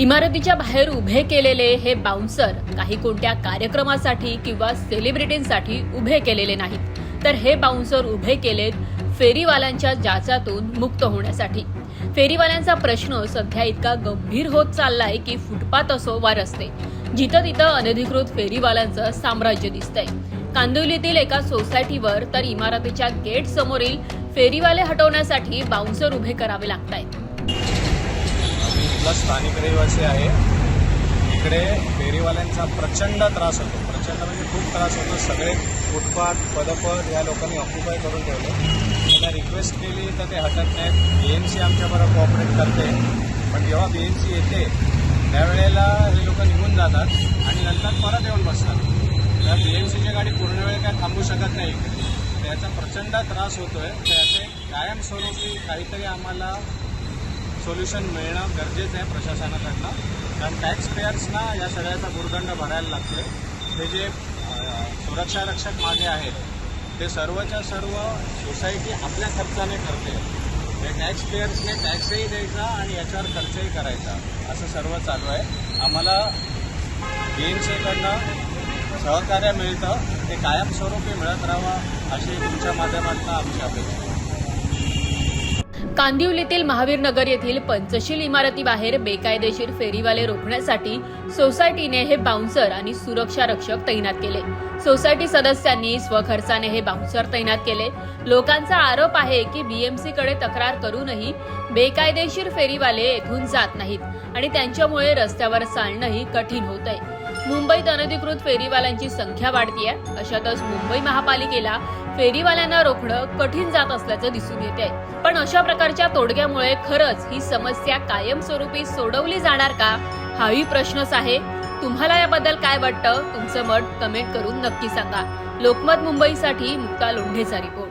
इमारतीच्या बाहेर उभे केलेले हे बाउन्सर काही कोणत्या कार्यक्रमासाठी किंवा सेलिब्रिटींसाठी उभे केलेले नाहीत. तर हे बाउन्सर उभे केलेत फेरीवाल्यांच्या जाचातून मुक्त होण्यासाठी. फेरीवाल्यांचा प्रश्न सध्या इतका गंभीर होत चाललाय की फुटपाथ असो वा रस्ते जिथं तिथं अनधिकृत फेरीवाल्यांचं साम्राज्य दिसतंय. कांदिवलीतील एका सोसायटीवर तर इमारतीच्या गेट समोरील फेरीवाले हटवण्यासाठी बाउन्सर उभे करावे लागत आहेत इथला स्थानिक रहिवासी आहे. इकडे फेरीवाल्यांचा प्रचंड त्रास होतो. प्रचंड म्हणजे खूप त्रास होतो. सगळे फुटपाथ पदपद या लोकांनी ऑक्युपाय करून ठेवले. त्यांना रिक्वेस्ट केली तर ते हटत नाहीत. बी एम सी आमच्याबरोबर कॉपरेट करते. पण जेव्हा बी एम सी येते त्यावेळेला हे लोक निघून जातात आणि नंतर परत येऊन बसतात. तर बी एम सीची गाडी पूर्ण वेळ काय थांबू शकत नाही. इकडे त्याचा प्रचंड त्रास होतोय. त्याचे कायमस्वरूपी काहीतरी आम्हाला सोल्युशन मिळणं गरजेचं आहे प्रशासनाकडनं. कारण टॅक्स पेयर्सना या सगळ्याचा भुर्दंड भरायला लागतोय. ते जे सुरक्षा रक्षक मागे आहेत ते सर्वच्या सर्व सोसायटी आपल्या खर्चाने करते ते टॅक्स पेयर्सने टॅक्सही द्यायचा आणि याच्यावर खर्चही करायचा. असं सर्व चालू आहे. आम्हाला बी एम सीकडनं सहकार्य मिळतं. ते कायमस्वरूपी मिळत राहावं अशी तुमच्या माध्यमातून आमची अपेक्षा कांदिवलीतील महावीर नगर येथील पंचशील इमारतीबाहेर बेकायदेशीर फेरीवाले रोखण्यासाठी सोसायटीने हे बाउन्सर आणि सुरक्षा रक्षक तैनात केले. सोसायटी सदस्यांनी स्वखर्चाने हे बाउन्सर तैनात केले. लोकांचा आरोप आहे की बीएमसी कडे तक्रार करूनही बेकायदेशीर फेरीवाले येथून जात नाहीत आणि त्यांच्यामुळे रस्त्यावर चालणंही कठीण होत आहे मुंबईत अनधिकृत फेरीवाल्यांची संख्या वाढतीये. अशातच मुंबई महापालिकेला फेरीवाल्यांना रोखणं कठीण जात असल्याचं दिसून येते पण अशा प्रकारच्या तोडग्यामुळे खरंच ही समस्या कायमस्वरूपी सोडवली जाणार का? हाही प्रश्नच आहे. तुम्हाला याबद्दल काय वाटतं? तुमचं मत कमेंट करून नक्की सांगा. लोकमत मुंबईसाठी मुक्ता लोंढेचा रिपोर्ट.